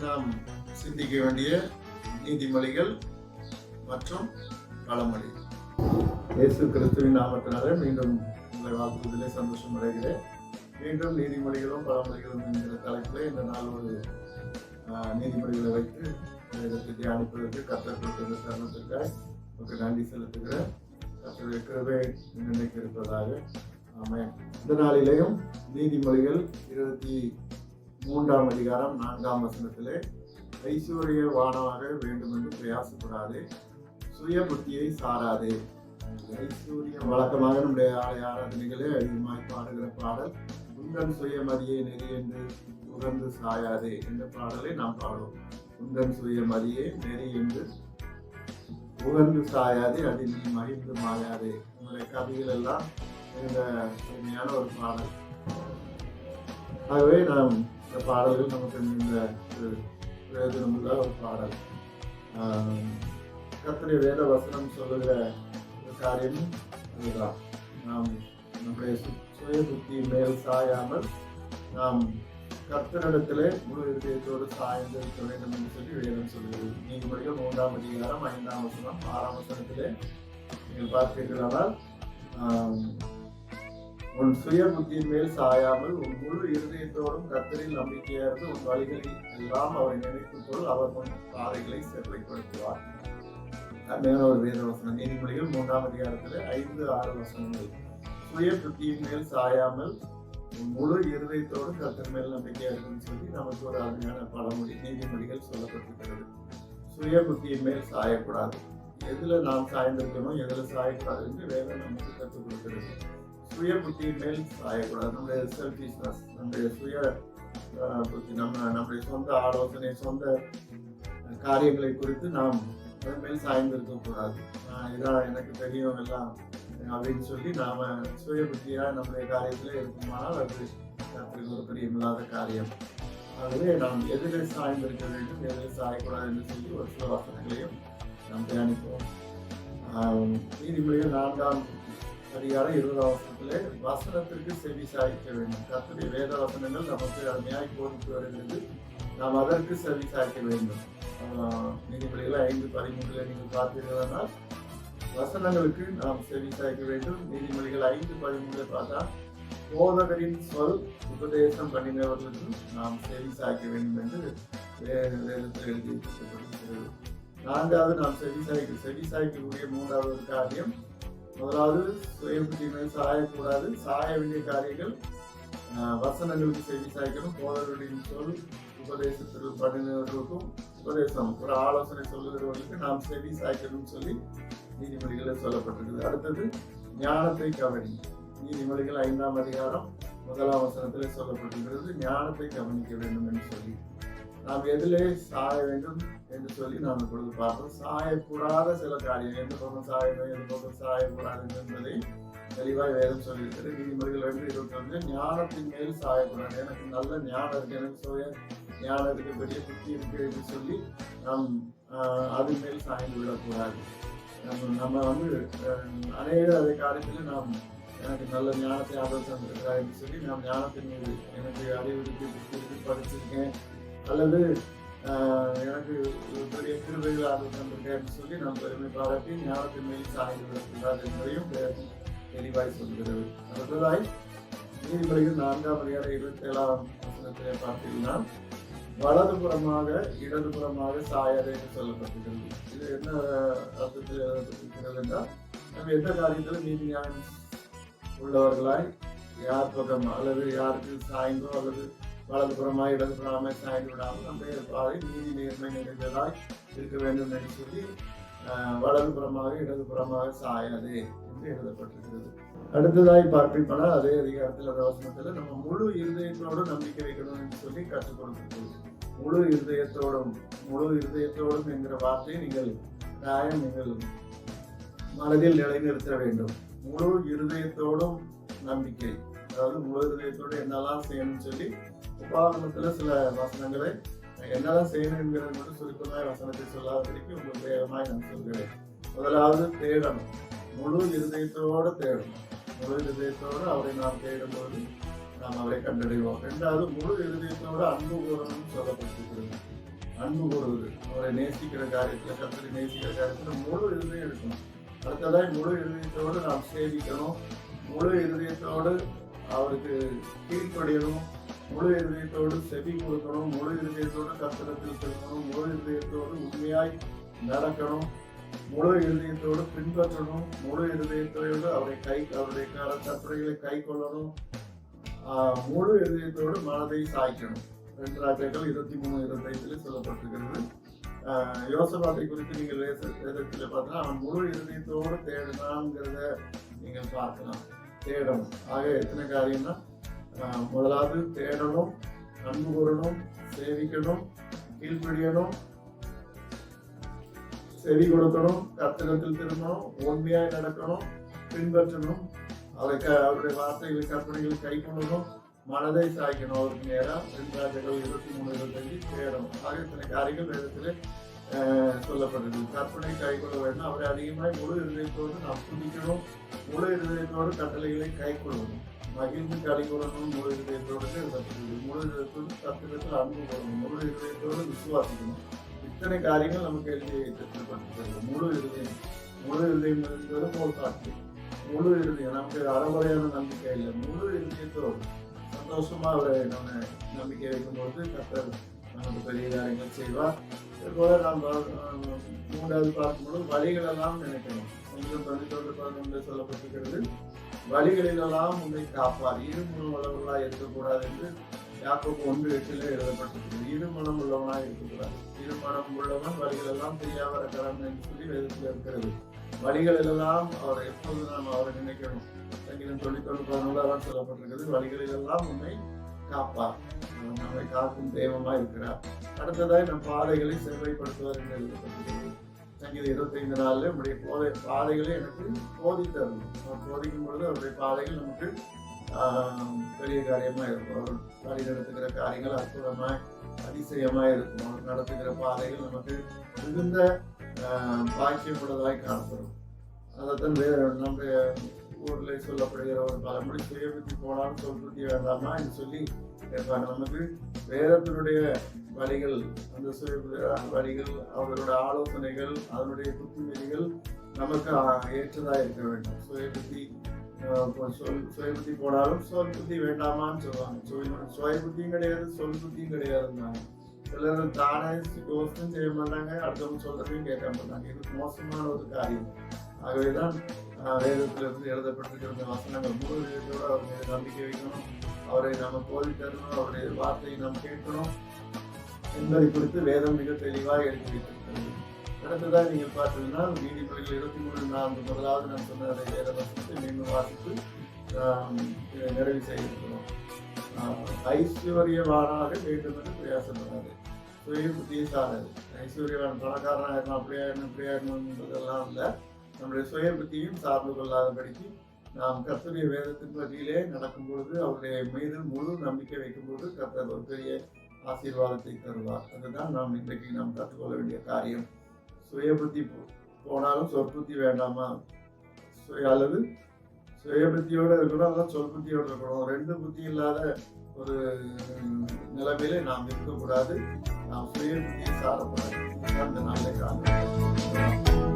நாம் சிந்திக்க வேண்டிய நீதிமொழிகள் மற்றும் பழமொழி. இயேசு கிறிஸ்துவின் நாமத்தினாலே மீண்டும் உங்களை வாழ்த்துவதிலே சந்தோஷம் அடைகிறேன். மீண்டும் நீதிமொழிகளும் பழமொழிகளும் என்கிற தலைப்பில் இந்த நாள் ஒரு நீதிமொழிகளை வைத்து இடத்தை தியானிப்பதற்கு கத்தர் கொடுத்த தருணத்திற்காக உங்களுக்கு நன்றி செலுத்துகிறேன். கத்தருடைய கிருபை நினைக்க இருப்பதாக. ஆமாம் இந்த நாளிலேயும் நீதிமொழிகள் இருபத்தி மூன்றாம் அதிகாரம் நான்காம் வசனத்திலே ஐஸ்வர்யவானாக வேண்டும் என்று பிரயாசப்படாதே சுய புத்தியை சாராதே. ஐஸ்வர்யம் வழக்கமாக நம்முடைய ஆலய ஆராதனைகளே அதிகமாய் பாடுகிற பாடல் உங்கள் சுயமதியை நெறி என்று உகந்து சாயாதே என்ற பாடலை நாம் பாடுவோம். உங்கள் சுயமதியை நெறி என்று உகந்து சாயாதே அதில் நீ மகிழ்ந்து மாயாதே உங்களுடைய கவிகள் எல்லாம் இந்த உண்மையான ஒரு பாடல். ஆகவே நாம் இந்த பாடல்கள் நமக்கு இந்த ஒரு பிரயோஜனமுள்ள ஒரு பாடல். ஆஹ் வேத வசனம் சொல்லுகிற ஒரு காரியம் அதுதான். நாம் நம்முடைய சுய புத்தி மேல் சாயாமல் நாம் கர்த்தரிடத்திலே முழு இதயத்தோடு சாய்ந்து இருக்க வேண்டும் என்று சொல்லி வேதம் சொல்கிறது நீதிமொழிகள் மூன்றாம் அதிகாரம் ஐந்தாம் வசனம் ஆறாம் வசனத்திலே நீங்கள் பார்த்தீர்களானால் உன் சுய புத்தியின் மேல் சாயாமல் உன் முழு இருதயத்தோடும் கர்த்தரில் நம்பிக்கையார்ந்து உன் வழிகளில் எல்லாம் அவரை நினைக்கும் பொருள் அவர் உன் பாதைகளை செவ்வைப்படுத்துவார். அருமையான ஒரு வேத வசனம். நீதிமொழிகள் மூன்றாம் அதிகாரத்தில் ஐந்து ஆறு வசனங்கள். சுய புத்தியின் மேல் சாயாமல் முழு இருதயத்தோடு கத்தர் மேல் நம்பிக்கையா இருக்குன்னு சொல்லி நமக்கு ஒரு அருமையான பழமொழி நீதிமொழிகள் சொல்லப்பட்டிருக்கிறது. சுய புத்தியின் மேல் சாயக்கூடாது. எதுல நாம் சாய்ந்திருக்கணும் எதுல சாயக்கூடாது என்று வேதம் நமக்கு கற்றுக் கொடுக்கிறது. சுய புத்தியின் மேல் சாயக்கூடாது. நம்முடைய செல்ஃபிஷ்னஸ் நம்முடைய சுய புத்தி நம்ம நம்முடைய சொந்த ஆலோசனை சொந்த காரியங்களை குறித்து நாம் அதன் மேல் சாய்ந்திருக்க கூடாது. இதான் எனக்கு தெரியும் எல்லாம் அப்படின்னு சொல்லி நாம சுய புத்தியாக நம்முடைய காரியத்தில் இருக்குமானால் அது கர்த்தருக்கு ஒரு பிரியமில்லாத காரியம். ஆகவே நாம் எதிலே சாய்ந்திருக்க வேண்டும் எதில் சாயக்கூடாது என்று சொல்லி ஒரு சில வசனங்களையும் நாம் தியானிப்போம். நீதிமொழிகள் நான்காம் அதிகாரம் இருபதாம் வசனத்திலே வசனத்திற்கு செவி சாய்க்க வேண்டும். கர்த்தருடைய வேத வசனங்கள் நமக்கு அருமையாய் போதித்து வருகிறது. நாம் அதற்கு செவி சாய்க்க வேண்டும். நீதிபதிகள் ஐந்து பதிமூன்றுல நீங்கள் பார்த்தீர்களானால் வசனங்களுக்கு நாம் செவி சாய்க்க வேண்டும். நீதிமொழிகள் ஐந்து பதிமூன்றுல பார்த்தா போதகரின் சொல் உபதேசம் பண்ணினவர்களுக்கு நாம் செவி சாய்க்க வேண்டும் என்று வேதத்தில் எழுதி நான்காவது நாம் செவி சாய்க்க செவி சாய்க்கக்கூடிய மூன்றாவது காரியம் முதலாவது சுய சாயக்கூடாது சாய வேண்டிய காரியங்கள் வசனங்களுக்கு செய்தி சாய்க்கணும். போதவர்களின் சொல் உபதேசத்தில் பண்ணினவர்களுக்கும் உபதேசம். ஒரு ஆலோசனை சொல்லுகிறவர்களுக்கு நாம் செவி சாய்க்கணும்னு சொல்லி நீதிமொழிகளில் சொல்லப்பட்டிருக்குது. அடுத்தது ஞானத்தை கவனி. நீதிமொழிகள் ஐந்தாம் அதிகாரம் முதலாம் வசனத்தில் சொல்லப்பட்டிருக்கிறது. ஞானத்தை கவனிக்க வேண்டும் என்று சொல்லி. நாம் எதிலே சாய வேண்டும் என்று சொல்லி நாம் இப்பொழுது பார்த்தோம் சாயக்கூடாத சில காரியம் எந்த பக்கம் சாயணும் எந்த பக்கம் சாயக்கூடாது என்பதை தெளிவாய் வேதம் சொல்லியிருக்கிறது. நீதிமொழிகள் ரெண்டு இருபத்தி ஒன்று ஞானத்தின் மேல் சாயக்கூடாது. எனக்கு நல்ல ஞானம் இருக்கு எனக்கு சுய ஞானம் இருக்கு பெரிய புத்தி இருக்கு என்று சொல்லி நாம் அது மேல் சாய்ந்து விடக்கூடாது. நம்ம நம்ம வந்து அநேக அதே காரியத்தில் நாம் எனக்கு நல்ல ஞானத்தை ஆதரவு தந்திருக்கிறார் என்று சொல்லி நாம் ஞானத்தின் மீது எனக்கு அறிவு இருக்கு புத்தி இருக்கு படிச்சிருக்கேன். அல்லது எனக்கு ஒரு பெரிய கிருபைகள் ஆதரவு தந்திருக்கேன் என்று சொல்லி நாம் பெருமை பாராட்டி ஞானத்தின் மேல் சாய்ந்து விடக்கூடாது என்பதையும் வேதம் தெளிவாய் சொல்கிறது. அடுத்ததாய் நீதிபதிகள் நான்காம் அதிகார இருபத்தி ஏழாம் வசனத்திலே பார்த்தீங்கன்னா வலதுபுறமாக இடதுபுறமாக சாயாதே என்று சொல்லப்பட்டிருக்கிறது. இது என்ன அர்த்தத்தில் எழுதப்பட்டிருக்கிறது என்றால் நம்ம எந்த காரியத்திலும் நீதி உள்ளவர்களாய் யார் பக்கம் அல்லது யாருக்கு சாய்ந்தோ அல்லது வலதுபுறமாய் இடதுபுறமாய் சாய்ந்து விடாமல் நம்ம பாதை நீதி நேர்மை நிறைந்ததாய் இருக்க வேண்டும் என்று சொல்லி வலதுபுறமாக இடதுபுறமாக சாயாது என்று எழுதப்பட்டிருக்கிறது. அடுத்ததாய் பார்ப்பிப்பனால் அதே அதிகாரத்தில் அந்த வசனத்தில் நம்ம முழு இருதயத்தோடு நம்பிக்கை வைக்கணும் என்று சொல்லி கற்றுக் கொடுத்திருக்கிறது. முழு இருதயத்தோடும் முழு இருதயத்தோடும் என்கிற வார்த்தையை நீங்கள் நியாயம் நீங்கள் மனதில் நிலைநிறுத்த வேண்டும். முழு இருதயத்தோடும் நம்பிக்கை. அதாவது முழு இருதயத்தோடு என்னெல்லாம் செய்யணும்னு சொல்லி உபாகமத்தில் சில வசனங்களை என்னதான் செய்யணும் என்கிறது மட்டும் சுருக்கமாய் வசனத்தை சொல்லாதபடிக்கு உங்களுக்கு வேகமாய் நான் சொல்கிறேன். முதலாவது தேடணும். முழு இருதயத்தோடு தேடணும். முழு இருதயத்தோடு அவரை நாம் தேடும்போது நாம் அவரை கண்டடைவோம். ரெண்டாவது முழு இருதயத்தோடு அன்பு கூறணும்னு சொல்லப்பட்டிருக்கிறது. அன்பு கூறுவது. அவரை நேசிக்கிற காரியத்தில் கத்திரி நேசிக்கிற காரியத்தில் முழு இருதயம் இருக்கணும். அடுத்ததாக முழு இருதயத்தோடு நாம் சேவிக்கணும். முழு இருதயத்தோடு அவருக்கு கீழ்ப்படியணும். முழு இதயத்தோடு செவி கொடுக்கணும் முழு இதயத்தோடு கத்திரத்தில் திரும்பணும் முழு இதயத்தோடு உண்மையாய் நடக்கணும் முழு இருதயத்தோடு பின்பற்றணும் முழு இருதயத்தோடு அவரை கை அவருடைய கற்பனைகளை கை கொள்ளணும் முழு இருதயத்தோடு மனதை சாய்க்கணும் ரெண்டு ராஜாக்கள் இருபத்தி மூணு இருபத்தைந்துல சொல்லப்பட்டிருக்கிறது. ஆஹ் யோசபாத்தை குறித்து நீங்கள் வேத- பார்த்தா அவன் முழு இருதயத்தோடு தேடினான்ங்கிறத நீங்கள் பார்க்கலாம். தேடணும். ஆக எத்தனை காரியம்னா முதலாவது தேடணும் அன்பு கூறணும் சேவிக்கணும் கீழ்ப்படியணும் செவி கொடுக்கணும் கத்திரத்தில் திரும்பணும் உண்மையாய் நடக்கணும் பின்பற்றணும். அவருக்கு அவருடைய வார்த்தைகளை கற்பனைகளை கை கொள்ளணும் மனதை சாய்க்கணும். அவருக்கு நேரம் ரெண்டு இருபத்தி மூணு இருபத்தஞ்சு தேடணும். ஆக இத்தனை காரியங்கள் வேதத்தில் ஆஹ், சொல்லப்படுது கற்பனை கை கொள்ள வேண்டும். அவரை அதிகமாய் முழு இருதயத்தோடு நாம் துணிக்கணும் முழு இருதயத்தோடு கட்டளைகளை கை கொள்ளணும். மகிழ்ந்து கலை முழு இதயத்தோடு எழுதப்படுது முழு இதயத்தோடு கத்திரத்தில் அன்பு கொள்ளணும் முழு இதயத்தோடு விசுவாசிக்கணும். இத்தனை காரியங்கள் நமக்கு எழுதி வைத்திருக்கப்பட்டிருக்கிறது முழு இதயம் முழு இதயம் என்பது போல் காட்டு முழு இதயம் நமக்கு அறமுறையான நம்பிக்கை இல்லை. முழு இதயத்தோடு சந்தோஷமா அவரை நம்ம நம்பிக்கை வைக்கும்போது கத்தர் நமக்கு பெரிய காரியங்கள் செய்வார். இதுபோல நாம் மூன்றாவது பார்க்கும்போது வழிகளெல்லாம் நினைக்கணும். கொஞ்சம் தொண்ணூத்தொன்று பதினொன்று சொல்லப்பட்டிருக்கிறது. வழிகளிலெல்லாம் உன்னை காப்பார். இருமுகம் உள்ளவர்களா இருக்கக்கூடாது என்று யாக்கோப்பு ஒன்று எட்டிலே எழுதப்பட்டிருக்கிறது. இருமணம் உள்ளவனா இருக்கக்கூடாது. இருமணம் உள்ளவன் வழிகளெல்லாம் தெரியாம இருக்கிறான் என்று சொல்லி வேதத்தில் இருக்கிறது. வழிகளிலெல்லாம் அவரை எப்போது நாம் அவரை நினைக்கணும்? சங்கீதம் தொண்ணூத்தொன்று பதினொன்றாம் சொல்லப்பட்டிருக்கிறது. வழிகளிலெல்லாம் உன்னை காப்பார். நம்மை காக்கும் தெய்வமா இருக்கிறார். அடுத்ததாய் நம் பாதைகளை செவ்வாய்ப்படுத்துவார் என்று எழுதப்பட்டிருக்கிறது. சங்கீத இருபத்தைந்து நாளில் நம்முடைய போதை பாதைகளை எனக்கு போதித்தரணும் அவர் போதிக்கும் பொழுது அவருடைய பாதைகள் நமக்கு பெரிய காரியமாக இருக்கும். அவர் வழி நடத்துகிற காரியங்கள் அற்புதமாக அதிசயமாக இருக்கும். அவர் நடத்துகிற பாதைகள் நமக்கு மிகுந்த ஆஹ், உள்ளதாக காணப்படும். அதைத்தான் வேற நம்முடைய ஊரில் சொல்லப்படுகிற ஒரு பழமொழி சுயபுத்தி போனாலும் சொல்புத்தி வேண்டாமா என்று சொல்லி கேட்பாங்க. நமக்கு வேதத்தினுடைய வழிகள் அந்த சுய வழிகள் அவர்களோட ஆலோசனைகள் அதனுடைய புத்திமதிகள் நமக்கு ஏற்றதாக இருக்க வேண்டும். சுயபுத்தி சொல் சுயபுத்தி போனாலும் சொல் புத்தி வேண்டாமான்னு சொல்லுவாங்க. சுய- புத்தியும் கிடையாது சொல் புத்தியும் கிடையாதுன்னாங்க சிலர் தானே யோசனை செய்ய மாட்டாங்க அடுத்தவங்க சொல்றதையும் கேட்க மாட்டாங்க. இது மோசமான ஒரு காரியம். ஆகவேதான் தான் வேதத்திலிருந்து எழுதப்பட்டிருக்கிற வசனங்கள் முழு இதயத்தோடு அவர் மீது நம்பிக்கை வைக்கணும். அவரை நாம போதித்தரணும் அவருடைய வார்த்தையை நாம் கேட்கணும். என்பதை குறித்து வேதம் மிக தெளிவாக எடுத்து வைத்திருக்கிறது. அடுத்ததாக நீங்கள் பார்த்தீங்கன்னா நீதிமொழிகள் இருபத்தி மூணு நான்கு முதலாவது நான் சொன்ன அதை வேத வசனத்தை மீண்டும் வாசித்து நிறைவு செய்திருக்கிறோம். ஐஸ்வர்யவானாக வேண்டும் என்று பிரயாசப்படாது. சுய புத்தியை சாராது ஐஸ்வர்யவான் பணக்காரனாக இருக்கணும் அப்படியா இருக்கணும் இப்படியா என்பதெல்லாம் இல்லை. நம்முடைய சுய புத்தியும் சார்ந்து கொள்ளாதபடிக்கு நாம் கர்த்தருடைய வேதத்தின் வழியிலே நடக்கும் பொழுது அவருடைய மீது முழு நம்பிக்கை வைக்கும் பொழுது கர்த்தர் ஒரு பெரிய ஆசீர்வாதத்தை தருவார். அதுதான் நாம் இன்றைக்கு நாம் கற்றுக்கொள்ள வேண்டிய காரியம். சுய புத்தி போ- போனாலும் சொற்புத்தி வேண்டாமா? சுய அல்லது சுய புத்தியோடு இருக்கணும் அல்லது சொல் புத்தியோடு இருக்கணும். ரெண்டு புத்தி இல்லாத ஒரு நிலைமையில நாம் இருக்கக்கூடாது. நாம் சுய புத்தியை சாரப்படாது அந்த நாளைக்கு